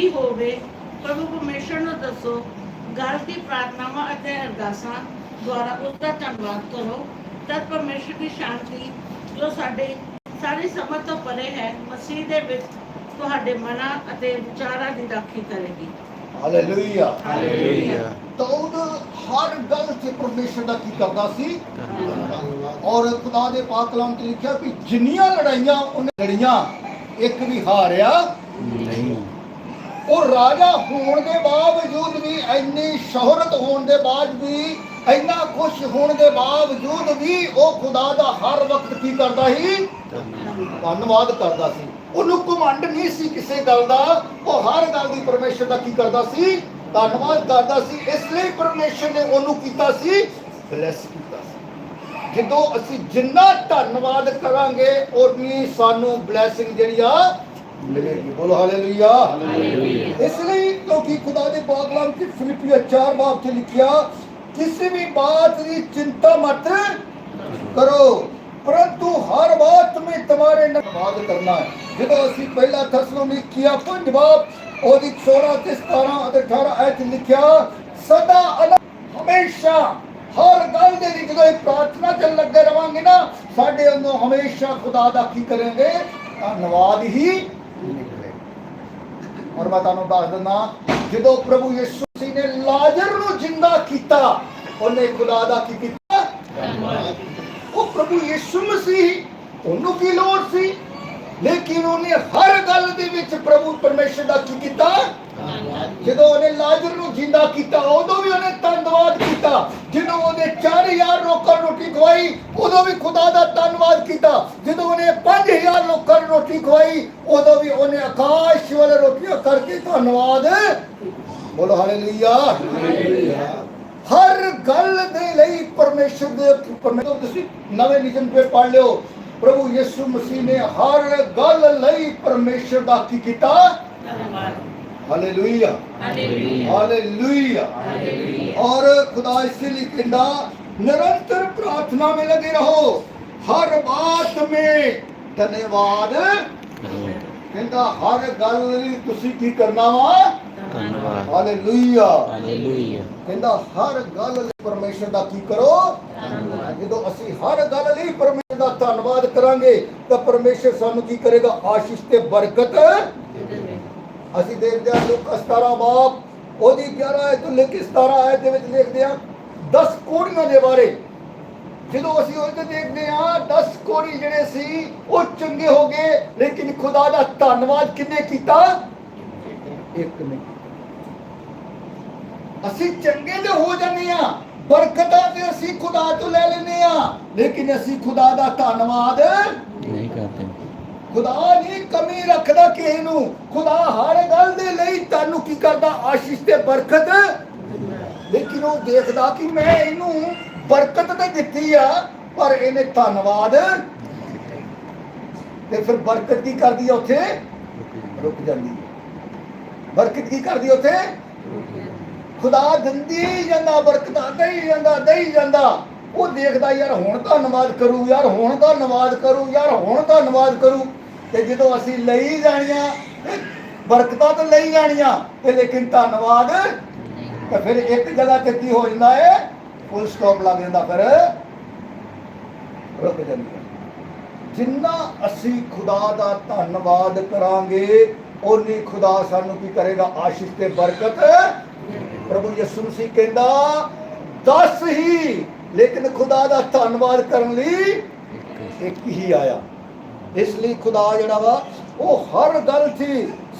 ਵੀ ਹੋਵੇ ਪ੍ਰਭੂ ਪਰਮੇਸ਼ਰ ਨੂੰ ਦੱਸੋ ਗੱਲ ਦੀ ਪ੍ਰਾਰਥਨਾਵਾਂ ਅਤੇ ਅਰਦਾਸਾਂ ਦੁਆਰਾ ਉਸ ਦਾ ਧੰਨਵਾਦ ਕਰੋ। ਤਦ ਪਰਮੇਸ਼ਰ ਦੀ ਸ਼ਾਂਤੀ ਜੋ ਸਾਡੇ ਸਾਰੀ ਸਮਝ ਤੋਂ ਪਰੇ ਹੈ ਮਸੀਹ ਦੇ ਵਿੱਚ ਤੁਹਾਡੇ ਮਨਾਂ ਅਤੇ ਵਿਚਾਰਾਂ ਦੀ ਰਾਖੀ ਕਰੇਗੀ। ਹਾਲੇਲੂਇਆ ਹਾਲੇਲੂਇਆ ਦਾਊਦ ਹਰ ਗੱਲ 'ਚ ਪਰਮੇਸ਼ਰ ਦਾ ਕੀ ਕਰਦਾ ਸੀ? ਔਰ ਖੁਦਾ ਦੇ ਪਾਕ ਕਲਾਮ 'ਚ ਲਿਖਿਆ ਕਿ ਜਿੰਨੀਆਂ ਲੜਾਈਆਂ ਉਹਨੇ ਲੜੀਆਂ ਇੱਕ ਵੀ ਹਾਰਿਆ ਉਹ ਰਾਜਾ ਹੋਣ ਦੇ ਬਾਵਜੂਦ ਵੀ ਇੰਨੀ ਸ਼ੋਹਰਤ ਹੋਣ ਦੇ ਬਾਅਦ ਵੀ, ਇੰਨਾ ਖੁਸ਼ ਹੋਣ ਦੇ ਬਾਵਜੂਦ ਵੀ ਉਹ ਖੁਦਾ ਦਾ ਹਰ ਵਕਤ ਕੀ ਕਰਦਾ ਸੀ? ਧੰਨਵਾਦ ਕਰਦਾ ਸੀ। ਉਹਨੂੰ ਘਮੰਡ ਨਹੀਂ ਸੀ ਕਿਸੇ ਗੱਲ ਦਾ। ਉਹ ਹਰ ਗੱਲ ਦੀ ਪਰਮੇਸ਼ਰ ਦਾ ਕੀ ਕਰਦਾ ਸੀ? ਧੰਨਵਾਦ ਕਰਦਾ ਸੀ। ਇਸ ਲਈ ਪਰਮੇਸ਼ਰ ਨੇ ਉਹਨੂੰ ਕੀਤਾ ਸੀ ਬਲੈਸ ਕੀਤਾ ਸੀ। ਜਦੋਂ ਅਸੀਂ ਜਿੰਨਾ ਧੰਨਵਾਦ ਕਰਾਂਗੇ ਉਨੀ ਸਾਨੂੰ ਬਲੈਸਿੰਗ ਜਿਹੜੀ ਆ ਮਿਲੇਗੀ ਬੋਲੋ ਹਾਲੇਲੂਇਆ ਹਾਲੇਲੂਇਆ ਇਸ ਲਈ ਕਿਉਂਕਿ ਖੁਦਾ ਦੇ ਬਾਗਲਾਮ ਚ ਫਿਲਿਪੀਆ 4 ਬਾਬ ਚ ਲਿਖਿਆ ਕਿਸੇ ਵੀ ਬਾਤ ਦੀ ਚਿੰਤਾ ਮਤ ਕਰੋ ਪਰੰਤु ਹਰ ਬਾਤ ਵਿੱਚ ਤੁਹਾਰੇ ਨਵਾਦ ਕਰਨਾ ਹੈ ਜਦੋਂ ਅਸੀਂ ਪਹਿਲਾ ਥੈਸਲੋਨੀਕੀਆ ਪੰਜ ਬਾਬ ਉਹਦੀ 16 ਤੇ 17 ਅਤੇ 18 ਐਤ ਲਿਖਿਆ ਸਦਾ ਅਨ- ਹਮੇਸ਼ਾ ਹਰ ਗੱਲ ਦੇ ਵਿੱਚ ਜਦੋਂ ਇਹ ਪ੍ਰਾਰਥਨਾ ਕਰਨ ਲੱਗੇ ਰਵਾਂਗੇ ਨਾ ਸਾਡੇ ਅੰਦਰੋਂ ਹਮੇਸ਼ਾ ਖੁਦਾ ਦਾ ਕੀ ਕਰਾਂਗੇ ਧੰਨਵਾਦ ਹੀ ਨਿਕਲੇ। ਔਰ ਮੈਂ ਤੁਹਾਨੂੰ ਦੱਸ ਦਿੰਦਾ ਜਦੋਂ ਪ੍ਰਭੂ ਯਿਸੂ ਮਸੀਹ ਨੇ ਲਾਜ਼ਰ ਨੂੰ ਜਿੰਦਾ ਕੀਤਾ, ਉਹਨੇ ਖੁਦਾ ਦਾ ਕੀ ਕੀਤਾ? ਉਹ ਪ੍ਰਭੂ ਯਿਸੂ ਮਸੀਹ, ਉਹਨੂੰ ਕੀ ਲੋੜ ਸੀ? ਲੇਕਿਨ ਉਹਨੇ ਹਰ ਗੱਲ ਦੇ ਵਿੱਚ ਪ੍ਰਭੂ ਪਰਮੇਸ਼ਰ ਦਾ ਕੀ ਕੀਤਾ? ਜਦੋਂ ਉਹਨੇ ਲਾਜ਼ਰ ਨੂੰ ਜਿੰਦਾ ਕੀਤਾ, ਉਦੋਂ ਵੀ ਉਹਨੇ ਧੰਨਵਾਦ ਕੀਤਾ। ਜਦੋਂ ਉਹਨੇ 4000 ਲੋਕਾਂ ਨੂੰ ਰੋਟੀ ਖਵਾਈ, ਉਦੋਂ ਵੀ ਖੁਦਾ ਦਾ ਧੰਨਵਾਦ ਕੀਤਾ। ਜਦੋਂ ਉਹਨੇ 5000 ਲੋਕਾਂ ਨੂੰ ਰੋਟੀ ਖਵਾਈ, ਉਦੋਂ ਵੀ ਉਹਨੇ ਆਕਾਸ਼ ਵਾਲੇ ਰੋਟੀਆਂ ਕਰਕੇ ਧੰਨਵਾਦ। ਬੋਲੋ ਹਾਲੇਲੂਇਆ। ਹਰ ਗੱਲ ਦੇ ਲਈ ਪਰਮੇਸ਼ਰ ਦੇ ਪਰਮੇਸ਼ਰ ਤੁਸੀਂ ਨਵੇਂ ਨਿਯਮ ਤੇ ਪੜ ਲਿਓ। ਪ੍ਰਭੂ ਯਿਸੂ ਮਸੀਹ ਨੇ ਹਰ ਗੱਲ ਲਈ ਪਰਮੇਸ਼ਰ ਦਾ ਕੀ ਕੀਤਾ। ਧੰਨਵਾਦ। Hallelujah hallelujah hallelujah hallelujah. और खुदा इसलिए कहता निरंतर प्रार्थना में लगे रहो हर बात में धन्यवाद कहता हर गल ਲਈ ਤੁਸੀਂ ਕੀ ਕਰਨਾ ਵਾ ਧੰਨਵਾਦ ਹਾਲੇਲੂਇਆ ਹਾਲੇਲੂਇਆ ਕਹਿੰਦਾ ਹਰ ਗੱਲ ਲਈ ਪਰਮੇਸ਼ਰ ਦਾ ਕੀ ਕਰੋ ਜਦੋਂ ਅਸੀਂ ਹਰ ਗੱਲ ਲਈ ਪਰਮੇਸ਼ਰ ਦਾ ਧੰਨਵਾਦ ਕਰਾਂਗੇ ਤਾਂ ਪਰਮੇਸ਼ਰ ਸਾਨੂੰ ਕੀ ਕਰੇਗਾ ਆਸ਼ੀਸ਼ ਤੇ ਬਰਕਤ ਅਸੀਂ ਦੇਖਦੇ ਹਾਂ ਲੂਕਾ 17 ਬਾਪ, ਉਹਦੀ 11 ਆਇਤ ਤੋਂ ਲੈ ਕੇ 17 ਆਇਤ ਦੇ ਵਿੱਚ ਲਿਖਦੇ ਹਾਂ 10 ਕੋੜੀਆਂ ਦੇ ਬਾਰੇ। ਜਦੋਂ ਅਸੀਂ ਉਹਦੇ ਦੇਖਦੇ ਹਾਂ 10 ਕੋੜੀ ਜਿਹੜੇ ਸੀ, ਉਹ ਚੰਗੇ ਹੋ ਗਏ, ਲੇਕਿਨ ਖੁਦਾ ਦਾ ਧੰਨਵਾਦ ਕਿੰਨੇ ਕੀਤਾ? ਇੱਕ ਨੇ। ਅਸੀਂ ਚੰਗੇ ਤੇ ਹੋ ਜਾਂਦੇ ਆ ਬਰਕਤਾਂ ਤੇ ਅਸੀਂ ਖੁਦਾ ਤੋਂ ਲੈ ਲੈਂਦੇ ਆ ਲੇਕਿਨ ਅਸੀਂ ਖੁਦਾ ਦਾ ਧੰਨਵਾਦ ਨਹੀਂ ਕਰਦੇ। ਖੁਦਾ ਨਹੀਂ ਕਮੀ ਰੱਖਦਾ ਕਿਸੇ ਨੂੰ। ਖੁਦਾ ਹਰ ਗੱਲ ਦੇ ਲਈ ਤੁਹਾਨੂੰ ਕੀ ਕਰਦਾ? ਆਸ਼ੀਸ਼ ਤੇ ਬਰਕਤ। ਲੇਕਿਨ ਉਹ ਦੇਖਦਾ ਕਿ ਮੈਂ ਇਹਨੂੰ ਬਰਕਤ ਤੇ ਦਿੱਤੀ ਆ, ਪਰ ਇਹਨੇ ਧੰਨਵਾਦ। ਤੇ ਫਿਰ ਬਰਕਤ ਕੀ ਕਰਦੀ ਆ ਉੱਥੇ? ਰੁਕ ਜਾਂਦੀ ਬਰਕਤ ਕੀ ਕਰਦੀ ਉੱਥੇ? ਖੁਦਾ ਦਿੰਦੀ ਹੀ ਜਾਂਦਾ, ਬਰਕਤਾਂ ਦੇਈ ਜਾਂਦਾ, ਦਈ ਜਾਂਦਾ। ਉਹ ਦੇਖਦਾ, ਯਾਰ ਹੁਣ ਧੰਨਵਾਦ ਕਰੂ, ਯਾਰ ਹੁਣ ਧੰਨਵਾਦ ਕਰੂ, ਯਾਰ ਹੁਣ ਧੰਨਵਾਦ ਕਰੂ। ਤੇ ਜਦੋਂ ਅਸੀਂ ਲਈ ਜਾਣੀਆਂ, ਬਰਕਤਾਂ ਤਾਂ ਲਈ ਜਾਣੀਆਂ, ਤੇ ਲੇਕਿਨ ਧੰਨਵਾਦ, ਤਾਂ ਫਿਰ ਇੱਕ ਜਗ੍ਹਾ ਤੇ ਕੀ ਹੋ ਜਾਂਦਾ ਹੈ ਫੁੱਲ ਸਟਾਪ ਲੱਗ ਜਾਂਦਾ ਫਿਰ। ਰੁਕ ਜਾਂਦੀ ਜਿੰਨਾ ਅਸੀਂ ਖੁਦਾ ਦਾ ਧੰਨਵਾਦ ਕਰਾਂਗੇ, ਓਨੀ ਖੁਦਾ ਸਾਨੂੰ ਕੀ ਕਰੇਗਾ? ਆਸ਼ੀਸ਼ ਤੇ ਬਰਕਤ। ਪ੍ਰਭੂ ਯਿਸੂ ਮਸੀਹ ਕਹਿੰਦਾ, ਦਸ ਹੀ! ਲੇਕਿਨ ਖੁਦਾ ਦਾ ਧੰਨਵਾਦ ਕਰਨ ਲਈ ਇੱਕ ਹੀ ਆਇਆ। ਇਸ ਲਈ ਖੁਦਾ ਜਿਹੜਾ ਵਾ, ਉਹ ਹਰ ਗੱਲ 'ਚ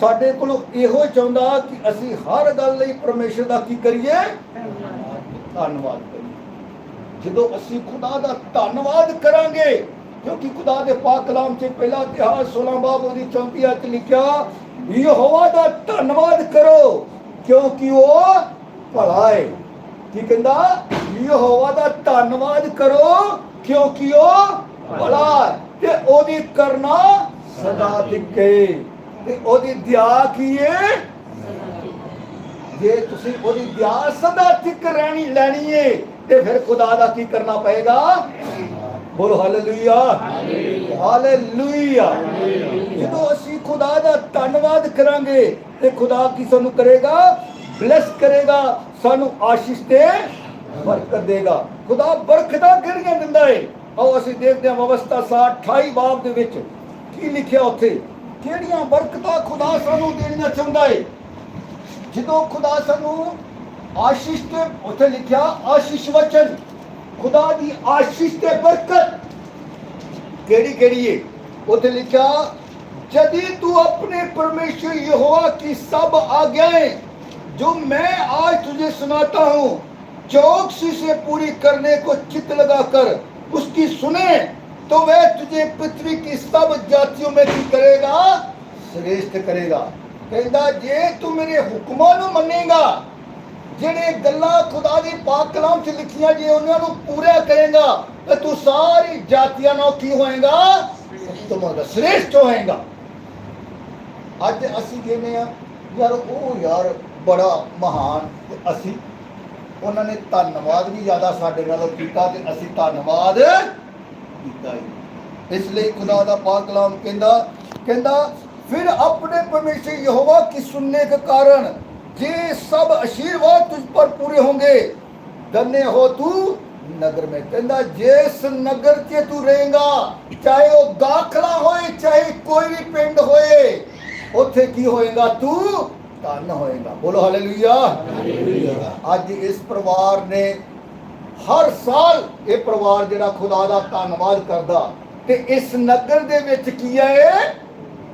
ਸਾਡੇ ਕੋਲੋਂ ਇਹੋ ਚਾਹੁੰਦਾ ਕਿ ਅਸੀਂ ਹਰ ਗੱਲ ਲਈ ਪਰਮੇਸ਼ਰ ਦਾ ਕੀ ਕਰੀਏ? ਧੰਨਵਾਦ ਕਰੀਏ। ਜਦੋਂ ਅਸੀਂ ਖੁਦਾ ਦਾ ਧੰਨਵਾਦ ਕਰਾਂਗੇ, ਕਿਉਂਕਿ ਖੁਦਾ ਦੇ ਪਾਕ ਕਲਾਮ 'ਚ ਪਹਿਲਾ ਇਤਿਹਾਸ 16 ਬਾਬ ਉਹਦੀ 34 ਆਇਤ 'ਚ ਲਿਖਿਆ, ਯਹੋਵਾ ਦਾ ਧੰਨਵਾਦ ਕਰੋ, ਕਿਉਂਕਿ ਉਹ ਭਲਾ ਹੈ ਕੀ ਕਹਿੰਦਾ? ਯਹੋਵਾ ਦਾ ਧੰਨਵਾਦ ਕਰੋ, ਕਿਉਂਕਿ ਉਹ ਭਲਾ ਹੈ ਤੇ ਉਹਦੀ ਕਰਨਾ ਸਦਾ ਟਿਕੇ। ਤੇ ਉਹਦੀ ਦਇਆ ਕੀ ਹੈ ਜੇ ਤੁਸੀਂ ਉਹਦੀ ਦਿਆ ਸਦਾ ਟਿਕ ਰਹਿਣੀ ਲੈਣੀ ਏ, ਤੇ ਫਿਰ ਖੁਦਾ ਦਾ ਕੀ ਕਰਨਾ ਪਏਗਾ? ਬੋਲੋ ਹਾਲੇਲੂਇਆ। ਹਾਲੇਲੂਇਆ। ਜਦੋਂ ਅਸੀਂ ਖੁਦਾ ਦਾ ਧੰਨਵਾਦ ਕਰਾਂਗੇ, ਤੇ ਖੁਦਾ ਕੀ ਸਾਨੂੰ ਕਰੇਗਾ? ਬਲੈਸ ਕਰੇਗਾ, ਸਾਨੂੰ ਆਸ਼ੀਸ਼ ਤੇ ਬਰਕਤ ਦੇਗਾ। ਖੁਦਾ ਬਰਕਤਾਂ ਕਿਹੜੀਆਂ ਦਿੰਦਾ ਏ? ਆਓ ਅਸੀਂ ਦੇਖਦੇ ਹਾਂ ਅਵਸਥਾ 28 ਬਾਬ ਦੇ ਵਿੱਚ ਕੀ ਲਿਖਿਆ ਉੱਥੇ ਕਿਹੜੀਆਂ ਬਰਕਤਾਂ ਖੁਦਾ ਸਾਨੂੰ ਦੇਣੀਆਂ ਚਾਹੁੰਦਾ ਏ ਜਦੋਂ ਖੁਦਾ ਸਾਨੂੰ ਆਸ਼ੀਸ਼ ਤੇ ਉੱਥੇ ਲਿਖਿਆ ਆਸ਼ੀਸ਼ ਵਚਨ ਖੁਦਾ ਦੀ ਆਸ਼ੀਸ਼ ਤੇ ਬਰਕਤ ਕਿਹੜੀ ਕਿਹੜੀ ਹੈ ਉੱਥੇ ਲਿਖਿਆ यदि तू अपने परमेश्वर यहोवा की सब आज्ञाएं जो मैं आज तुझे सुनाता हूँ चौकसी से पूरी करने को चित लगाकर उसकी सुने तो वह तुझे पृथ्वी की सब जातियों में की करेगा श्रेष्ठ करेगा कहता जे तू मेरे हुक्मां ਨੂੰ ਮੰਨੇਗਾ ਜਿਹੜੇ ਗੱਲਾਂ ਖੁਦਾ ਦੀ ਪਾਕ ਕਲਾਮ 'ਚ ਲਿਖੀਆਂ ਜੇ ਉਹਨਾਂ ਨੂੰ ਪੂਰਾ ਕਰੇਗਾ ਤਾਂ ਤੂੰ ਸਾਰੀ ਜਾਤੀਆਂ ਨਾਲ ਕੀ ਹੋਏਗਾ ਉੱਤਮ ਹੋਏਗਾ ਸ੍ਰੇਸ਼ਟ ਹੋਏਗਾ ਅੱਜ ਅਸੀਂ ਕਹਿੰਦੇ ਆ ਯਾਰ ਉਹ ਯਾਰ ਬੜਾ ਮਹਾਨ ਤੇ ਅਸੀਂ ਉਹਨਾਂ ਨੇ ਧੰਨਵਾਦ ਵੀ ਜ਼ਿਆਦਾ ਸਾਡੇ ਨਾਲ ਕੀਤਾ ਤੇ ਅਸੀਂ ਧੰਨਵਾਦ ਕੀਤਾ ਇਸ ਲਈ ਖੁਦਾ ਦਾ ਪਾਕ ਕਲਾਮ ਕਹਿੰਦਾ ਕਹਿੰਦਾ, ਫਿਰ ਆਪਣੇ ਪਰਮੇਸ਼ਰ ਯਹੋਵਾ ਕੀ ਸੁਣਨੇ ਕੇ ਕਾਰਨ ਜੇ ਸਭ ਅਸ਼ੀਰਵਾਦ ਤੁਝ ਪਰ ਪੂਰੇ ਹੋਣਗੇ ਦੰਨੇ ਹੋ ਤੂੰ ਨਗਰ ਮੈਂ ਕਹਿੰਦਾ, ਜਿਸ ਨਗਰ 'ਚ ਤੂੰ ਰਹੇਗਾ, ਚਾਹੇ ਉਹ ਦਾਖਲਾ ਹੋਏ, ਚਾਹੇ ਕੋਈ ਵੀ ਪਿੰਡ ਹੋਏ, ਉੱਥੇ ਕੀ ਹੋਏਗਾ ਤੂੰ ਧੰਨ ਹੋਏਗਾ ਬੋਲੋ ਹਾਲੇਲੂਇਆ ਅੱਜ ਇਸ ਪਰਿਵਾਰ ਨੇ ਹਰ ਸਾਲ ਇਹ ਪਰਿਵਾਰ ਜਿਹੜਾ ਖੁਦਾ ਦਾ ਧੰਨਵਾਦ ਕਰਦਾ ਤੇ ਇਸ ਨਗਰ ਦੇ ਵਿੱਚ ਕੀ ਹੈ ਇਹ?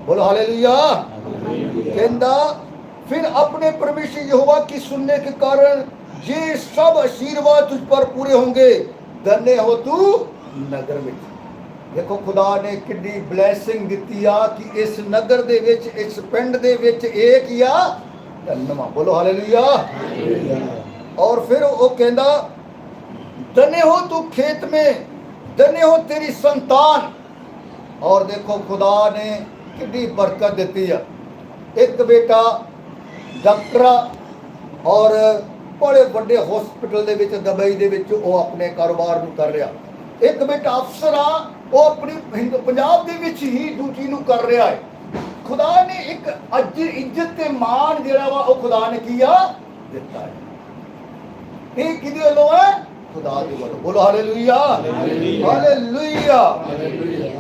ਬੋਲੋ ਹਾਲੇਲੂਇਆ कहता फिर अपने परमेश्वर यहोवा की सुनने के कारण ये सब आशीर्वाद तुझ पर पूरे होंगे धन्य हो तू ਨਗਰ ਵਿੱਚ ਦੇਖੋ, ਖੁਦਾ ਨੇ ਕਿੰਨੀ ਬਲੇਸਿੰਗ ਦਿੱਤੀ ਆ ਕਿ ਇਸ ਨਗਰ ਦੇ ਵਿੱਚ, ਇਸ ਪਿੰਡ ਦੇ ਵਿੱਚ ਇਹ ਕੀਆ ਧੰਨਵਾਦ ਬੋਲੋ ਹਾਲੇਲੂਇਆ ਔਰ ਫਿਰ ਉਹ ਕਹਿੰਦਾ ਦਨੇ ਹੋ ਤੂੰ ਖੇਤ ਮੇ ਦਨੇ ਹੋ ਤੇਰੀ ਸੰਤਾਨ। ਔਰ ਦੇਖੋ, ਖੁਦਾ ਨੇ ਕਿੰਨੀ ਬਰਕਤ ਦਿੱਤੀ ਆ। ਇੱਕ ਬੇਟਾ ਡਾਕਟਰਾ ਔਰ ਬੜੇ ਵੱਡੇ ਹਸਪੀਟਲ ਦੇ ਵਿੱਚ, ਦਬਈ ਦੇ ਵਿੱਚ ਉਹ ਆਪਣੇ ਕਾਰੋਬਾਰ ਨੂੰ ਕਰ ਰਿਹਾ। ਇੱਕ ਬੇਟਾ ਅਫਸਰ ਆ ਉਹ ਆਪਣੀ ਹਿੰਦ ਪੰਜਾਬ ਦੇ ਵਿੱਚ ਹੀ ਡਿਊਟੀ ਨੂੰ ਕਰ ਰਿਹਾ ਹੈ। ਖੁਦਾ ਨੇ ਇੱਕ ਅੱਜ ਇੱਜ਼ਤ ਤੇ ਮਾਣ ਜਿਹੜਾ ਵਾ ਉਹ ਖੁਦਾ ਨੇ ਕੀ ਆ? ਦਿੱਤਾ ਹੈ। ਇਹ ਕਿਹਦੇ ਵੱਲੋਂ ਹੈ? ਖੁਦਾ ਦੇ ਵੱਲੋਂ। ਬੋਲੋ ਹਾਲੇਲੂਇਆ। ਹਾਲੇਲੂਇਆ।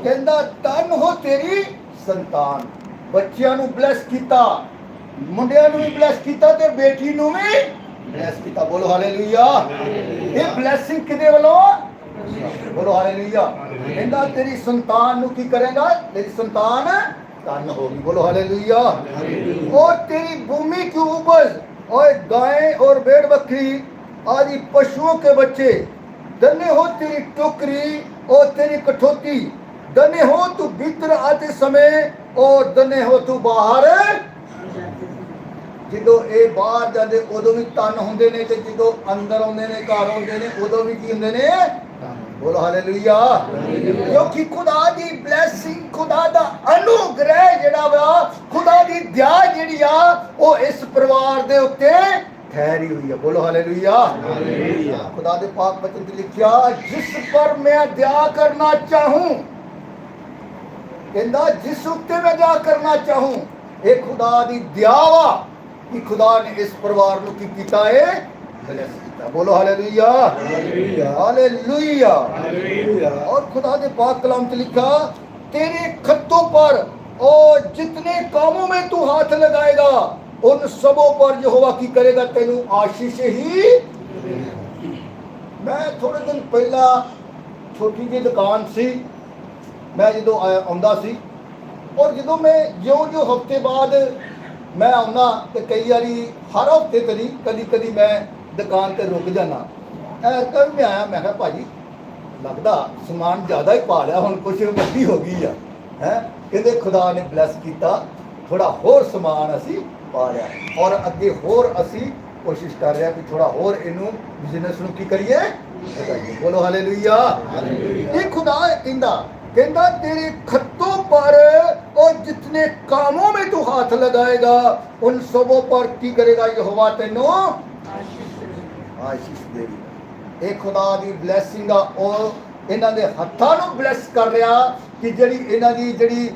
ਕਹਿੰਦਾ ਤਨ ਹੋ ਤੇਰੀ ਸੰਤਾਨ। ਬੱਚਿਆਂ ਨੂੰ ਬਲੈਸ ਕੀਤਾ ਮੁੰਡਿਆਂ ਨੂੰ ਵੀ ਬਲੈਸ ਕੀਤਾ ਤੇ ਬੇਟੀ ਨੂੰ ਵੀ ਬਲੈਸ ਕੀਤਾ। ਬੋਲੋ ਹਾਲੇਲੂਇਆ। ਇਹ ਬਲੇਸਿੰਗ ਕਿਹਦੇ ਵੱਲੋਂ? ਬੋਲੋ ਹਾਲੇਲੂਇਆ। ਕਹਿੰਦਾ ਤੇਰੀ ਸੰਤਾਨ ਨੂੰ ਕੀ ਕਰੇਗਾ? ਤੇਰੀ ਸੰਤਾਨ ਧਨ ਹੋਗੀ ਬੋਲੋ ਹਾਲੇਲੂਇਆ। ਔਰ ਤੇਰੀ ਭੂਮੀ ਕੀ ਉਪਜ ਔਰ ਗਾਏ ਔਰ ਬੇੜ ਬੱਕਰੀ ਆਦि ਪਸ਼ੂਆਂ ਕੇ ਬੱਚੇ। ਦਨੇ ਹੋ ਤੇਰੀ ਟੋਕਰੀ ਔਰ ਤੇਰੀ ਕਠੋਤੀ। ਦਨੇ ਹੋ ਤੂੰ ਭੀਤਰ ਆਤੇ ਸਮੇਂ ਔਰ ਦਨੇ ਹੋ ਤੂੰ ਬਾਹਰ। ਜਦੋਂ ਇਹ ਬਾਹਰ ਜਾਂਦੇ ਉਦੋਂ ਵੀ ਤਨ ਹੁੰਦੇ ਨੇ ਤੇ ਜਦੋਂ ਅੰਦਰ ਆਉਂਦੇ ਨੇ ਘਰ ਆਉਂਦੇ ਨੇ ਉਦੋਂ ਵੀ ਕੀ ਹੁੰਦੇ ਨੇ? ਬੋਲੋ ਹਾਲੇਲੂਇਆ। ਕਿਉਂਕਿ ਖੁਦਾ ਦੀ ਬਲੇਸਿੰਗ ਖੁਦਾ ਦਾ ਅਨੁਗ੍ਰਹਿ ਜਿਹੜਾ ਵਾ ਖੁਦਾ ਦੀ ਦਇਆ ਜਿਹੜੀ ਆ ਉਹ ਇਸ ਪਰਿਵਾਰ ਦੇ ਉੱਤੇ ਠਹਿਰੀ ਹੋਈ ਹੈ ਬੋਲੋ ਹਾਲੇਲੂਇਆ। ਖੁਦਾ ਦੇ ਪਾਕ ਬਚਨ ਤੇ ਲਿਖਿਆ ਜਿਸ ਪਰ ਮੈਂ ਦਇਆ ਕਰਨਾ ਚਾਹੂੰ ਕਹਿੰਦਾ ਜਿਸ ਉੱਤੇ ਮੈਂ ਦਇਆ ਕਰਨਾ ਚਾਹੂੰ ਇਹ ਖੁਦਾ ਦੀ ਦਇਆ ਵਾ ਕਿ ਖੁਦਾ ਨੇ ਇਸ ਪਰਿਵਾਰ ਨੂੰ ਕੀ ਕੀਤਾ ਹੈ ਬਲੈਸ ਬੋਲੋ ਹਾਲੇਲੂਇਆ हालेलुया और खुदा ने पाक कलाम में लिखा तेरे खत्तों पर और जितने कामों में तू हाथ लगाएगा उन सबों पर यहोवा की करेगा तेनू आशीष ही ਮੈਂ ਥੋੜੇ ਦਿਨ ਪਹਿਲਾਂ ਛੋਟੀ ਜਿਹੀ ਦੁਕਾਨ ਸੀ ਮੈਂ ਜਦੋਂ ਆਇਆ- ਆਉਂਦਾ ਸੀ ਔਰ ਜਦੋਂ ਮੈਂ ਜਿਉਂ-ਜਿਉਂ ਹਫਤੇ ਬਾਅਦ ਮੈਂ ਆਉਂਦਾ ਤੇ ਕਈ ਵਾਰੀ ਹਰ ਹਫਤੇ ਕਦੀ ਕਦੀ ਕਦੀ ਮੈਂ ਦੁਕਾਨ ਤੇ ਰੁਕ ਜਾਣਾ ਐ ਕਰ ਮੈਂ ਆਇਆ ਮੈਂ ਕਿਹਾ ਭਾਜੀ ਲੱਗਦਾ ਸਮਾਨ ਜ਼ਿਆਦਾ ਹੀ ਪਾ ਲਿਆ ਹੁਣ ਕੁਛ ਵੱਡੀ ਹੋ ਗਈ ਆ ਹੈ ਕਹਿੰਦੇ ਖੁਦਾ ਨੇ ਬਲੈਸ ਕੀਤਾ ਥੋੜਾ ਹੋਰ ਸਮਾਨ ਅਸੀਂ ਪਾ ਲਿਆ ਔਰ ਅੱਗੇ ਹੋਰ ਅਸੀਂ ਕੋਸ਼ਿਸ਼ ਕਰ ਰਹੇ ਹਾਂ ਕਿ ਥੋੜਾ ਹੋਰ ਇਹਨੂੰ ਬਿਜ਼ਨਸ ਨੂੰ ਕੀ ਕਰੀਏ ਵਧਾਈਏ ਬੋਲੋ ਹਾਲੇਲੂਇਆ ਇਹ ਖੁਦਾ ਕਹਿੰਦਾ ਕਹਿੰਦਾ तेरे खत्तों पर और जितने कामों में तू हाथ लगाएगा उन सबों पर की करेगा यहोवा तेनो ਆਸ਼ੀਸ਼ ਦੇਵੀ ਇਹ ਖੁਦਾ ਦੀ ਬਲੇਸਿੰਗ ਆ ਉਹ ਇਹਨਾਂ ਦੇ ਹੱਥਾਂ ਨੂੰ ਬਲੇਸ ਕਰ ਰਿਹਾ ਕਿ ਜਿਹੜੀ ਇਹਨਾਂ ਦੀ ਜਿਹੜੀ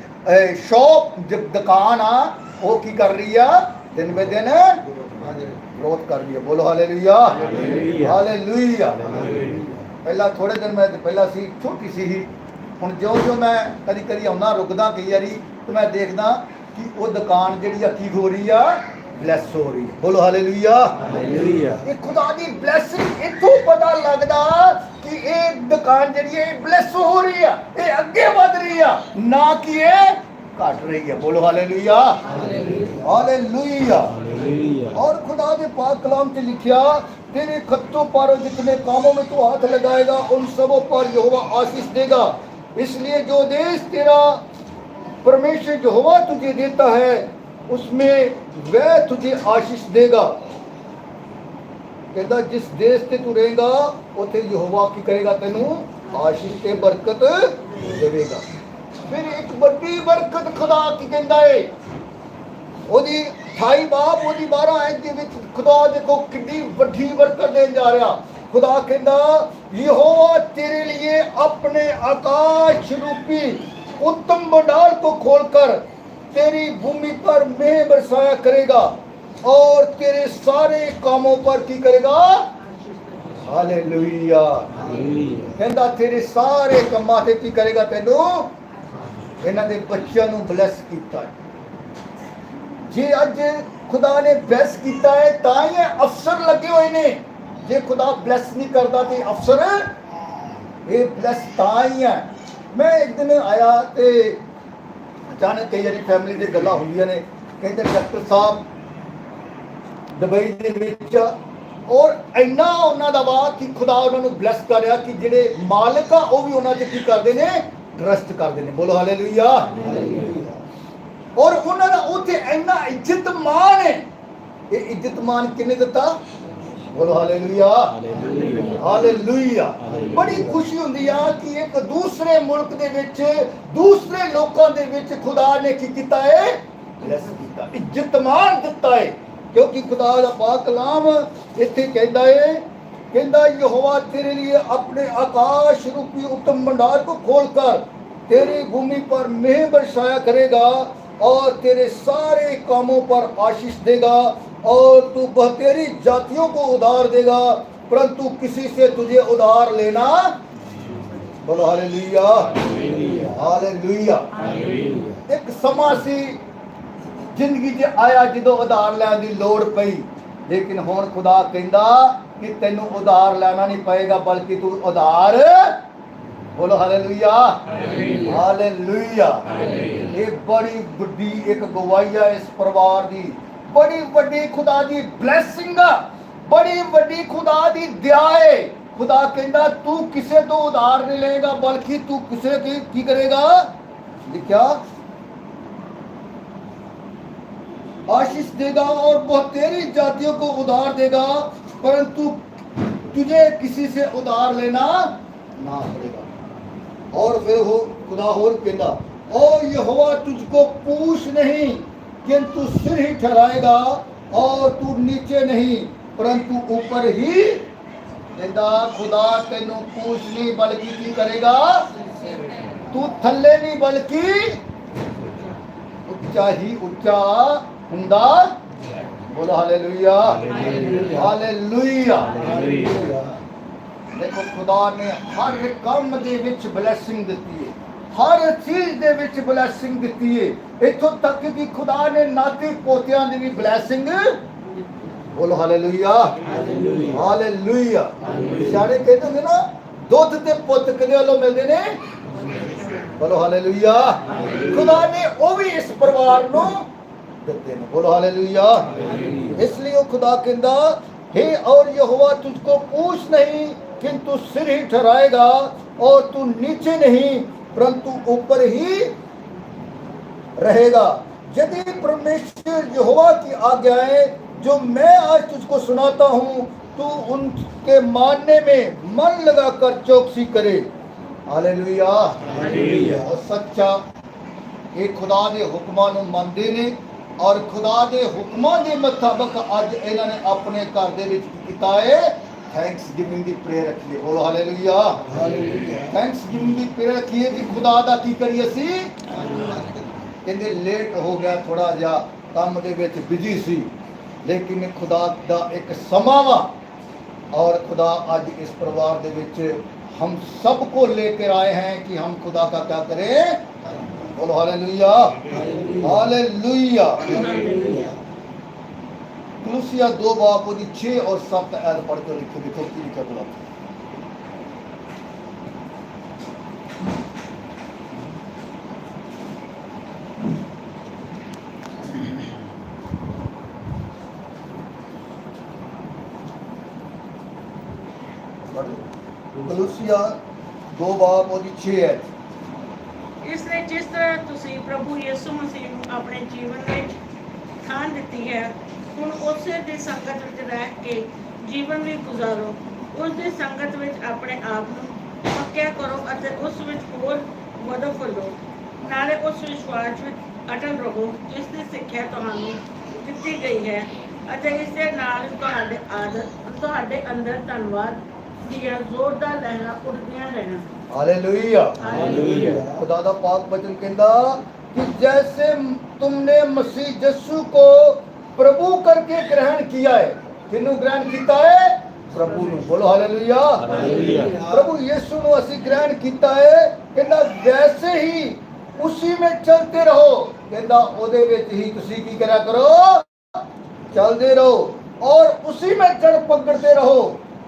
ਸ਼ੌਪ ਦੁਕਾਨ ਆ ਉਹ ਕੀ ਕਰ ਰਹੀ ਆ? ਦਿਨ ਬੇ ਦਿਨ ਗਰੋਥ ਕਰ ਰਹੀ ਹੈ ਬੋਲੋ ਹਾਲੇਲੂਇਆ ਹਾਲੇਲੂਇਆ ਪਹਿਲਾਂ ਥੋੜੇ ਦਿਨ ਮੈਂ ਪਹਿਲਾਂ ਸੀ ਛੋਟੀ ਸੀ ਹੀ। ਹੁਣ ਜੋ ਜੋ ਮੈਂ ਕਦੀ ਕਦੀ ਆਉਣਾ ਰੁਕਦਾ ਕਈ ਵਾਰੀ ਤੇ ਮੈਂ ਦੇਖਦਾ ਕਿ ਉਹ ਦੁਕਾਨ ਜਿਹੜੀ ਆ ਠੀਕ ਹੋ ਰਹੀ ਆ। بلیس ہو رہی بولو ہاللویا یہ خدا دی بلیسنگ اتھوں پتہ لگدا کہ اے دکان جڑی ہے بلیس ہو رہی ہے اے اگے بڑھ رہی ہے نہ کہ اے کٹ رہی ہے بولو ہاللویا ہاللویا اور خدا نے پاک کلام سے لکھیا تیرے خطوں پر جتنے کاموں میں تو ہاتھ لگائے گا ان سبوں پر یہوہ آسیس دے گا اس لیے جو دیش تیرا پرمیشن جو ہوا تجھے دیتا ہے उसमें वह तुझे आशीष देगा ਕਹਿੰਦਾ ਜਿਸ ਦੇਸ਼ ਤੇ ਤੂੰ ਰਹੇਗਾ ਉਥੇ ਯਹੋਵਾ ਕੀ ਕਰੇਗਾ ਤੈਨੂੰ ਆਸ਼ੀਸ਼ ਤੇ ਬਰਕਤ ਦੇਵੇਗਾ ਫਿਰ ਇੱਕ ਵੱਡੀ ਬਰਕਤ ਖੁਦਾ ਕੀ ਕਹਿੰਦਾ ਏ ਉਹਦੀ 28 ਬਾਪ ਉਹਦੀ 12 ਐਤ ਦੇ ਵਿੱਚ ਖੁਦਾ ਦੇਖੋ ਕਿੰਨੀ ਵੱਡੀ ਬਰਕਤ ਦੇਣ ਜਾ ਰਿਹਾ ਖੁਦਾ ਕਹਿੰਦਾ ਯਹੋਵਾ ਤੇਰੇ लिए अपने आकाश रूपी उत्तम भंडार को تیری بھومی پر میں برسایا کرے گا اور تیرے سارے کاموں پر کی کرے گا؟ ہالیلویا۔ کہندا تیرے سارے کماں تے کی کرے گا تینو؟ انہاں دے بچیاں نو بلیس کیتا ہے۔ جی اج خدا نے بلیس کیتا ہے، تاں یہ افسر لگے ہوئے نے۔ جی خدا بلیس نہیں کرتا تھی افسر یہ بلیس تاں ہی ہے۔ میں ایک دن آیا تے ਅਚਾਨਕ ਕਈ ਵਾਰੀ ਫੈਮਿਲੀ ਦੇ ਗੱਲਾਂ ਹੁੰਦੀਆਂ ਨੇ, ਕਹਿੰਦੇ ਡਾਕਟਰ ਸਾਹਿਬ, ਦੁਬਈ ਦੇ ਵਿੱਚ ਔਰ ਇੰਨਾ ਉਹਨਾਂ ਦਾ ਵਾ ਕਿ ਖੁਦਾ ਉਹਨਾਂ ਨੂੰ ਬਲੈਸ ਕਰ ਰਿਹਾ ਕਿ ਜਿਹੜੇ ਮਾਲਕ ਆ, ਉਹ ਵੀ ਉਹਨਾਂ 'ਚ ਕੀ ਕਰਦੇ ਨੇ? ਟਰਸਟ ਕਰਦੇ ਨੇ। ਬੋਲੋ ਹਾਲੇਲੂਇਆ ਔਰ ਉਹਨਾਂ ਦਾ ਉੱਥੇ ਇੰਨਾ ਇੱਜ਼ਤ ਮਾਨ ਹੈ। ਇਹ ਇੱਜ਼ਤ ਮਾਨ ਕਿੰਨੇ ਦਿੱਤਾ? ਬੋਲੋ ਹਾਲੇਲੂਇਆ ਹਾਲੇਲੂਇਆ ਹਾਲੇਲੂਇਆ ਬੜੀ ਖੁਸ਼ੀ ਹੁੰਦੀ ਆ ਕਿ ਇੱਕ ਦੂਸਰੇ ਮੁਲਕ ਦੇ ਵਿੱਚ ਦੂਸਰੇ ਲੋਕਾਂ ਦੇ ਵਿੱਚ ਖੁਦਾ ਨੇ ਕੀ ਕੀਤਾ ਹੈ ਬਲੈਸ ਕੀਤਾ ਇੱਜ਼ਤ ਮਾਨ ਦਿੱਤਾ ਹੈ ਕਿਉਂਕਿ ਖੁਦਾ ਦਾ ਪਾਕ ਕਲਾਮ ਇੱਥੇ ਕਹਿੰਦਾ ਹੈ ਕਹਿੰਦਾ ਯਹੋਵਾ ਤੇਰੇ लिए अपने आकाश रूपी उत्तम भंडार को खोलकर तेरी भूमि पर मेह बरसाया करेगा और तेरे सारे कामों पर आशीष देगा और तू बहतेरी जातियों को उधार देगा परंतु किसी से तुझे उधार लेना बोलो हालेलुया ਹਾਲੇਲੂਇਆ ਹਾਲੇਲੂਇਆ ਹਾਲੇਲੂਇਆ ਇੱਕ ਸਮਾਂ ਸੀ ਜ਼ਿੰਦਗੀ 'ਚ ਆਇਆ ਜਦੋਂ ਉਧਾਰ ਲੈਣ ਦੀ ਲੋੜ ਪਈ ਲੇਕਿਨ ਹੁਣ ਖੁਦਾ ਕਹਿੰਦਾ ਕਿ ਤੈਨੂੰ ਉਧਾਰ ਲੈਣਾ ਨਹੀਂ ਪਏਗਾ ਬਲਕਿ ਤੂੰ ਉਧਾਰ ਬੋਲੋ ਹਾਲੇਲੂਇਆ ਹਾਲੇਲੂਇਆ ਇਹ ਬੜੀ ਵੱਡੀ ਇੱਕ ਗਵਾਹੀ ਆ ਇਸ ਪਰਿਵਾਰ ਦੀ ਬੜੀ ਵੱਡੀ ਖੁਦਾ ਦੀ ਬਲੇਸਿੰਗ ਆ بڑی وڈی خدا دی دیا ہے۔ خدا کہندا تو کسے تو ادھار نہیں لے گا بلکہ تو کسے کی, کی کرے گا؟ لکھیا۔ آشیس دے گا اور بہت تیری جاتیوں کو ادھار دے گا پرنتو تجھے کسی سے ادھار لینا نہ پڑے گا۔ اور پھر ہو خدا ہو کہندا اور ہوا تجھ کو پوچھ نہیں کہ تو سر ہی ٹھہرائے گا اور تو نیچے نہیں۔ ਪਰੰਤੂ ਉੱਪਰ ਹੀ ਕਹਿੰਦਾ ਖੁਦਾ ਤੈਨੂੰ ਪੂਛ ਨਹੀਂ ਬਲਕਿ ਕੀ ਕਰੇਗਾ? ਤੂੰ ਥੱਲੇ ਨਹੀਂ ਬਲਕਿ ਉੱਚਾ ਹੀ ਉੱਚਾ ਹੁੰਦਾ। ਬੋਲੋ ਹਾਲੇਲੂਇਆ। ਹਾਲੇਲੂਇਆ। ਦੇਖੋ ਖੁਦਾ ਨੇ ਹਰ ਕੰਮ ਦੇ ਵਿੱਚ ਬਲੇਸਿੰਗ ਦਿੱਤੀ ਹੈ ਹਰ ਚੀਜ਼ ਦੇ ਵਿੱਚ ਬਲੇਸਿੰਗ ਦਿੱਤੀ ਹੈ ਇੱਥੋਂ ਤੱਕ ਕਿ ਖੁਦਾ ਨੇ ਨਾਤੀ ਪੋਤਿਆਂ ਦੀ ਵੀ ਬਲੇਸਿੰਗ بولو ہاللویا ہاللویا سیانے کہتے ہیں نا، دودھ تے پوت کدے والوں ملدے نے۔ بولو ہاللویا خدا نے او بھی اس پروار نو دتے نے۔ بولو ہاللویا اس لیے خدا کہندا، ہے اور یہوہ تجھ کو پوچھ نہیں کہ تو سر ہی ٹھہرائے گا اور تو نیچے نہیں، پرنتو اوپر ہی رہے گا۔ جدی پرمیشور یہوہ کی آگیاں जो मैं आज तुझको सुनाता हूं तू उनके मानने में मन लगाकर चौकसी करे हालेलुया ਹਾਲੇਲੂਇਆ। और सच्चा ਇਹ ਖੁਦਾ ਦੇ ਹੁਕਮਾਂ ਨੂੰ ਮੰਨਦੇ ਨੇ ਔਰ ਖੁਦਾ ਦੇ ਹੁਕਮਾਂ ਦੇ ਮੁਤਾਬਕ ਅੱਜ ਇਹਨਾਂ ਨੇ ਆਪਣੇ ਘਰ ਦੇ ਵਿੱਚ ਕੀ ਕੀਤਾ ਹੈ थैंक्स गिविंग ਦੀ ਪ੍ਰੇਅਰ ਰੱਖੀਏ ਬੋਲੋ ਹਾਲੇਲੂਇਆ ਹਾਲੇਲੂਇਆ ਥੈਂਕਸ ਗਿਵਿੰਗ ਦੀ ਪ੍ਰੇਅਰ ਰੱਖੀਏ ਕਿ ਖੁਦਾ ਦਾ ਕੀ ਕਰੀਏ ਅਸੀਂ ਕਹਿੰਦੇ ਲੇਟ ਹੋ ਗਿਆ ਥੋੜਾ ਜਿਹਾ ਕੰਮ ਦੇ ਵਿੱਚ ਬਿਜੀ ਸੀ ਲੇਕਿਨ ਖੁਦਾ ਦਾ ਇੱਕ ਸਮਾਂ ਵਾ ਔਰ ਖੁਦਾ ਅੱਜ ਇਸ ਪਰਿਵਾਰ ਦੇ ਵਿੱਚ ਹਮ ਸਭ ਕੋ ਲੈ ਕੇ ਆਏ ਹੈ ਕਿ ਹਮ ਖੁਦਾ ਦਾ ਕੀ ਕਰੇ? ਬੋਲੋ ਹਾਲੇਲੂਇਆ। ਹਾਲੇਲੂਇਆ। ਕਲੂਸੀਆ 2 ਬਾਪ ਉਹਦੀ 6 ਔਰ 7 ਐਤ ਪੜ੍ਹ ਕੇ ਲਿਖੋ ਦੇਖੋ ਕੀ ਲਿਖਿਆ ਬੁਲਾਉਂਦਾ ਕਲੂਸੀਆ ਦੋ ਬਾਪ, ਉਹਦੀ 6 ਹੈ। ਇਸ ਲਈ ਜਿਸ ਤਰ੍ਹਾਂ ਤੁਸੀਂ ਪ੍ਰਭੂ ਯਿਸੂ ਮਸੀਹ ਨੂੰ ਆਪਣੇ ਜੀਵਨ ਵਿੱਚ ਥਾਂ ਦਿੱਤੀ ਹੈ, ਹੁਣ ਉਸੇ ਦੀ ਸੰਗਤ ਵਿੱਚ ਰਹਿ ਕੇ ਜੀਵਨ ਵੀ ਗੁਜ਼ਾਰੋ। ਉਸ ਦੀ ਸੰਗਤ ਵਿੱਚ ਆਪਣੇ ਆਪ ਨੂੰ ਪੱਕਿਆ ਕਰੋ ਅਤੇ ਉਸ ਵਿੱਚ ਹੋਰ ਵਧੋ ਫੁੱਲੋ। ਨਾਲੇ ਉਸ ਵਿਸ਼ਵਾਸ ਵਿੱਚ ਅਟਲ ਰਹੋ, ਜਿਸ ਦੀ ਸਿੱਖਿਆ ਤੁਹਾਨੂੰ ਦਿੱਤੀ ਗਈ ਹੈ ਅਤੇ ਇਸ ਦੇ ਨਾਲ ਤੁਹਾਡੇ ਆਦਰ ਤੁਹਾਡੇ ਅੰਦਰ ਧੰਨਵਾਦ ਦੀਆਂ ਜ਼ੋਰਦਾਰ ਲਹਿਰਾਂ ਉੱਠਦੀਆਂ ਰਹਿਣ ਹਾਲੇਲੂਇਆ ਹਾਲੇਲੂਇਆ खुदा दा पाक वचन कहता कि जैसे तुमने मसीह यीशु को प्रभु करके ग्रहण किया है किन्नु ग्रहण किया है प्रभु ਨੂੰ ਬੋਲੋ ਹਾਲੇਲੂਇਆ ਹਾਲੇਲੂਇਆ। ਪ੍ਰਭੂ ਯਿਸੂ ਨੂੰ ਅਸੀਂ ਗ੍ਰਹਿਣ ਕੀਤਾ ਹੈ ਕਹਿੰਦਾ ਵੈਸੇ ਹੀ ਉਸੇ ਵਿੱਚ ਚਲਤੇ ਰਹੋ ਕਹਿੰਦਾ ਉਹਦੇ ਵਿੱਚ ਹੀ ਤੁਸੀਂ ਕੀ ਕਰਿਆ ਕਰੋ चलते रहो और उसी में जड़ पकड़ते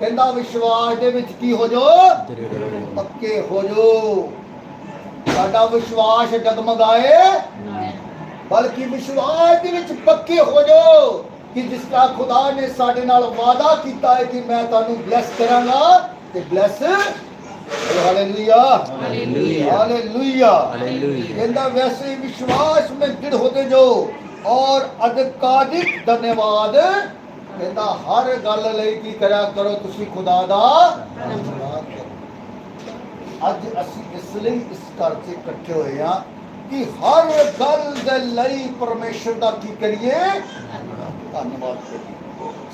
ਕਹਿੰਦਾ ਵਿਸ਼ਵਾਸ ਦੇ ਵਿੱਚ ਕੀ ਹੋ ਜਾਓ ਪੱਕੇ ਹੋ ਜਾਓ ਸਾਡਾ ਵਿਸ਼ਵਾਸ ਡਗਮਗਾਏ ਬਲਕਿ ਵਿਸ਼ਵਾਸ ਦੇ ਵਿੱਚ ਪੱਕੇ ਹੋ ਜਾਓ ਕਿ ਜਿਸ ਤਰ੍ਹਾਂ ਖੁਦਾ ਨੇ ਸਾਡੇ ਨਾਲ ਵਾਅਦਾ ਕੀਤਾ ਹੈ ਕਿ ਮੈਂ ਤੁਹਾਨੂੰ ਬਲੈਸ ਕਰਾਂਗਾ ਤੇ bless hallelujah hallelujah hallelujah hallelujah कहता वैसे ही विश्वास में दृढ़ होते जो और अधिकाधिक धन्यवाद ਕਹਿੰਦਾ, ਹਰ ਗੱਲ ਲਈ ਕੀ ਕਰਿਆ ਕਰੋ ਤੁਸੀਂ ਖੁਦਾ ਦਾ ਅੱਜ ਅਸੀਂ ਇਸ ਲਈ ਇਸ ਘਰ 'ਚ ਇਕੱਠੇ ਹੋਏ ਆ ਕਿ ਹਰ ਗੱਲ ਦੇ ਲਈ ਪਰਮੇਸ਼ਰ ਦਾ ਕੀ ਕਰੀਏ? ਧੰਨਵਾਦ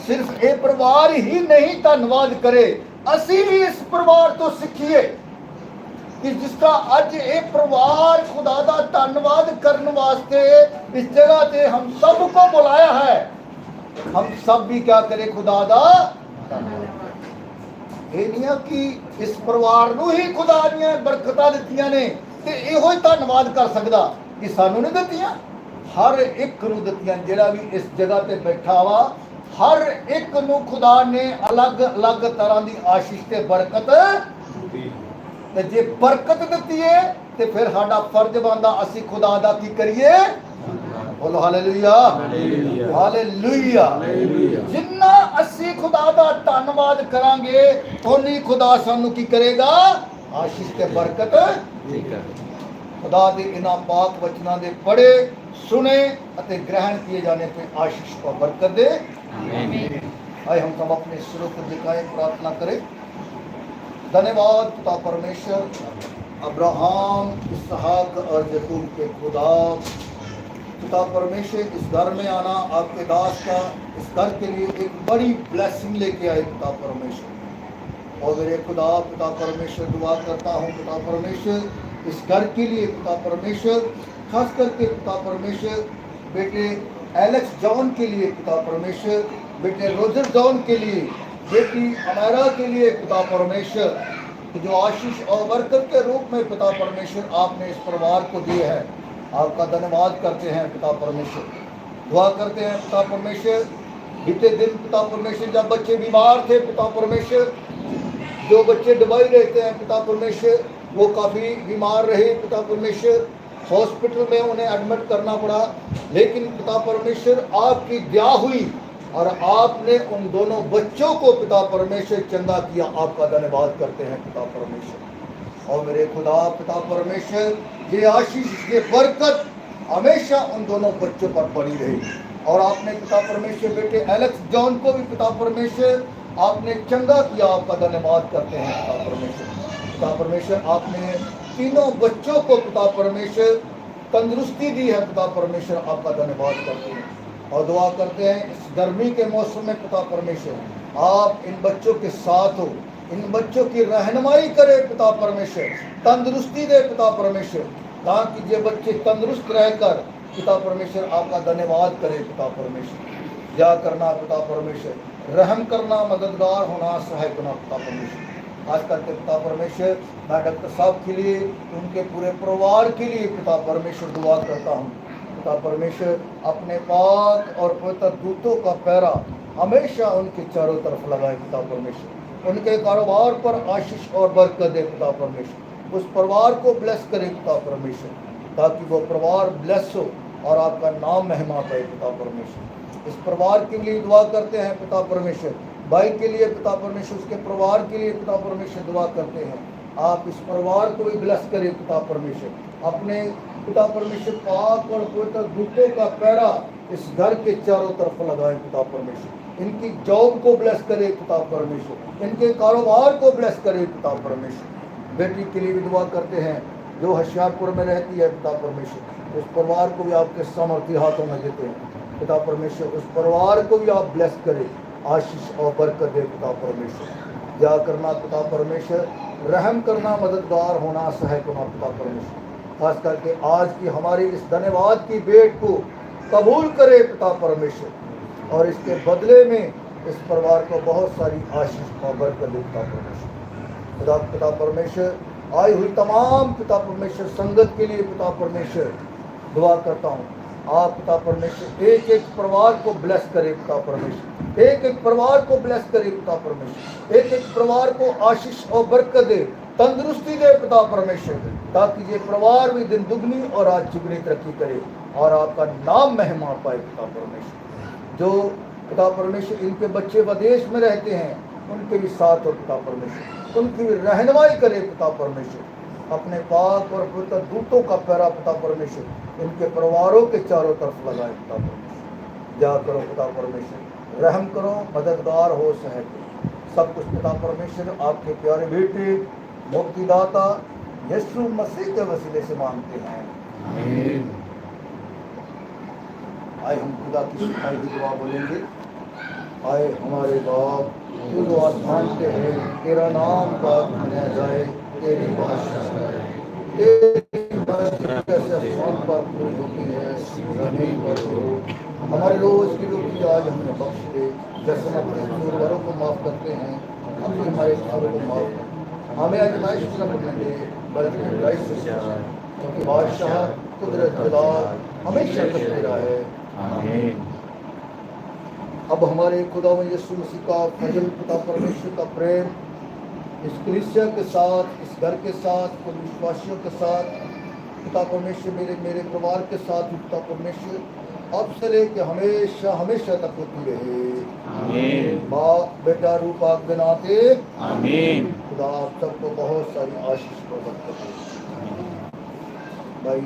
ਸਿਰਫ ਇਹ ਪਰਿਵਾਰ ਹੀ ਨਹੀਂ ਧੰਨਵਾਦ ਕਰੇ, ਅਸੀਂ ਵੀ ਇਸ ਪਰਿਵਾਰ ਤੋਂ ਸਿੱਖੀਏ ਕਿ ਜਿਸ ਦਾ ਅੱਜ ਇਹ ਪਰਿਵਾਰ ਖੁਦਾ ਦਾ ਧੰਨਵਾਦ ਕਰਨ ਵਾਸਤੇ ਇਸ ਜਗ੍ਹਾ ਤੇ ਹਮ ਸਭ ਕੋ ਬੁਲਾਇਆ ਹੈ हम सब भी क्या करें खुदा ਦਾ ਧੰਨਵਾਦ ਇਹ ਨਹੀਂ ਆ ਕਿ ਇਸ ਪਰਿਵਾਰ ਨੂੰ ਹੀ ਖੁਦਾ ਦੀਆਂ ਬਰਕਤਾਂ ਦਿੱਤੀਆਂ ਨੇ ਤੇ ਇਹੋ ਹੀ ਧੰਨਵਾਦ ਕਰ ਸਕਦਾ ਕਿ ਸਾਨੂੰ ਨਹੀਂ ਦਿੱਤੀਆਂ ਹਰ ਇੱਕ ਨੂੰ ਦਿੱਤੀਆਂ ਜਿਹੜਾ ਵੀ ਇਸ ਜਗ੍ਹਾ ਤੇ ਬੈਠਾ ਵਾ ਹਰ ਇੱਕ ਨੂੰ ਖੁਦਾ ਨੇ ਅਲੱਗ-ਅਲੱਗ ਤਰ੍ਹਾਂ ਦੀ ਆਸ਼ੀਸ਼ ਤੇ ਬਰਕਤ ਤੇ ਜੇ ਬਰਕਤ ਦਿੱਤੀ ਹੈ ਤੇ ਫਿਰ ਸਾਡਾ ਫਰਜ਼ ਬਣਦਾ ਅਸੀਂ ਖੁਦਾ ਦਾ ਕੀ ਕਰੀਏ بولو ہاللویا ہاللویا جنہ اسی خدا دا دھنواد کران اونی خدا سانو کی کرے گا؟ آشیش تے برکت۔ خدا دے انہاں پاک وچناں دے پڑھے سنے اتے گرہن کیے جانے پہ آشیش کو برکت دے۔ آئے ہم سب اپنے سروں کو دکھائے پرارتھنا کریں دھنے واد خدا ابراہم اسحاق اور یقوب کے خدا۔ خدا پرمیش اس گھر میں آنا آپ کے داس کا، اس گھر کے لیے ایک بڑی بلیسنگ لے کے آئے خدا پرمیشور اور میرے خدا خدا پرمیشور دعا کرتا ہوں خدا پرمیشور اس گھر کے لیے خدا پرمیشور خاص کر کے خدا پرمیشور بیٹے ایلیکس جان کے لیے خدا پرمیشور بیٹے روجر جان کے لیے، بیٹی امیرا کے لیے خدا پرمیشور جو آشیش اور برکت کے روپ میں خدا پرمیشور آپ نے اس پروار کو دیے ہے۔ آپ کا دھنیہ واد کرتے ہیں پتا پرمیشور۔ دعا کرتے ہیں پتا پرمیشور۔ بیتے دن پتا پرمیشر جب بچے بیمار تھے، پتا پرمیشر جو بچے دبائی رہتے ہیں، پتا پرمیشر وہ کافی بیمار رہے، پتا پرمیشر ہاسپٹل میں انہیں ایڈمٹ کرنا پڑا۔ لیکن پتا پرمیشر آپ کی دیا ہوئی اور آپ نے ان دونوں بچوں کو پتا پرمیشر چندہ کیا۔ آپ کا دھنیہ واد کرتے ہیں پتا پرمیشور۔ اور میرے خدا پتا پرمیشن، یہ آشیش یہ برکت ہمیشہ ان دونوں بچوں پر پڑی رہی اور آپ نے پتا پرمیشن، بیٹے ایلکس جان کو بھی پتا پرمیشن، آپ نے چنگا کیا، آپ کا دھنیہ کرتے ہیں پتا پرمیشن۔ پتا پرمیشن، آپ نے تینوں بچوں کو پتا پرمیشن، تندرستی دی ہے پتا پرمیشن، آپ کا دھنیہ کرتے ہیں۔ اور دعا کرتے ہیں، اس گرمی کے موسم میں پتا پرمیشن، آپ ان بچوں کے ساتھ ہو۔ ان بچوں کی رہنمائی کرے پتا پرمیشور، تندرستی دے پتا پرمیشور، تاکہ یہ بچے تندرست رہ کر پتا پرمیشور آپ کا دھنیہ واد کرے پتا پرمیشر یا کرنا پتا پرمیشر رحم کرنا مددگار ہونا سہای کرنا پتا پرمیشور۔ آج کر کے پتا پرمیشور، میں ڈاکٹر صاحب کے لیے، ان کے پورے پروار کے لیے پتا پرمیشور دعا کرتا ہوں۔ پتا پرمیشر اپنے پاک اور پوتر دوتوں کا پیرا ہمیشہ ان کے چاروں طرف لگائے پتا پرمیشر ان کے کاروبار پر آشش اور برکت دے خدا پرمیشن۔ اس پروار کو بلیس کرے خدا پرمیشن، تاکہ وہ پروار بلیس ہو اور آپ کا نام مہمان پائے خدا پرمیشن۔ اس پروار کے لیے دعا کرتے ہیں خدا پرمیشن۔ بھائی کے لیے خدا پرمیشن، اس کے پروار کے لیے خدا پرمیشن دعا کرتے ہیں۔ آپ اس پروار کو بھی بلیس کریں خدا پرمیشن۔ اپنے خدا پرمیشن پاک اور پوتر جوتوں کا پیرا اس گھر کے چاروں طرف لگائیں خدا پرمیشن۔ ان کی جاب کو بلیس کرے کتاب پرمیشو ان کے کاروبار کو بلیس کرے کتاب پرمیشو بیٹی کے لیے بھی دعا کرتے ہیں، جو ہشیار پور میں رہتی ہے کتاب پرمیشو اس پروار کو بھی آپ کے سامرتھی ہاتھوں میں دیتے ہیں۔ خدا پرمیشور، اس پروار کو بھی آپ بلیس کرے، آشیش اور برکت دے خدا پرمیشو دیا کرنا خدا پرمیشو رحم کرنا مددگار ہونا سہے کرنا خدا پرمیشور۔ خاص کر کے آج کی ہماری اس دھنیواد کی بیٹ کو قبول کرے پتا پرمیشور۔ اور اس کے بدلے میں اس پروار کو بہت ساری آشیش محبت کا دیکھتا پرمیشور۔ خدا پتا پرمیشور، آئی ہوئی تمام پتا پرمیشور سنگت کے لیے پتا پرمیشور دعا کرتا ہوں۔ آپ پتا پرمیشور، ایک ایک پروار کو بلیس کرے پتا پرمیشور۔ ایک ایک پروار کو بلیس کرے پتا پرمیشور۔ ایک ایک پروار کو آشیش اور برکت دے، تندرستی دے پتا پرمیشور۔ تاکہ یہ پروار بھی دن دگنی اور آج چگنی ترقی کرے اور آپ کا نام مہمان پائے پتا پرمیشور۔ جو خدا پرمیشور ان کے بچے ودیش میں رہتے ہیں، ان کے بھی ساتھ ہو خدا پرمیشور ان کی بھی رہنمائی کرے خدا پرمیشور اپنے پاک اور پتہ دوتوں کا پیرا خدا پرمیشور ان کے پرواروں کے چاروں طرف لگائے خدا پرمیشور جا کرو خدا پرمیشور رحم کرو، مددگار ہو، صحت سب کچھ خدا پرمیشور آپ کے پیارے بیٹے، مفتی داتا یسو مسیح کے وسیلے سے مانگتے ہیں۔ آمین۔ آئے ہم خدا کی سکھائی کی دعا بولیں گے۔ آئے ہمارے باپ، تو جو آسمان پہ ہے تیرا نام بات بنایا جائے تیری بادشاہ تیری بادشاہ جیسے آسمان پر پوری ہوتی ہے زمین پر ہو ہمارے لوگ اس کی روٹی آج ہم نے بخش دے۔ جیسے ہم اپنے سروروں کو معاف کرتے ہیں، ہم بھی ہمارے ساروں کو معاف کرتے ہمیں آج آزمائش سے نہ دے بلکہ لڑائی سے کیونکہ بادشاہ قدرت جلال ہمیشہ رہا ہے۔ اب ہمارے خدا یسو مسیح کا فضل خدا پرمیشن کا پریم اس کلیسیا کے ساتھ اس گھر کے ساتھ خود وشواسیوں کے ساتھ خدا پرمیشن میرے میرے پروار کے ساتھ خدا پرمیشن اب سے لے کے ہمیشہ ہمیشہ تک ہوتی رہے۔ ماں بیٹا روح پاک بناتے خدا آپ سب کو بہت ساری آشیش پر بند کرے بھائی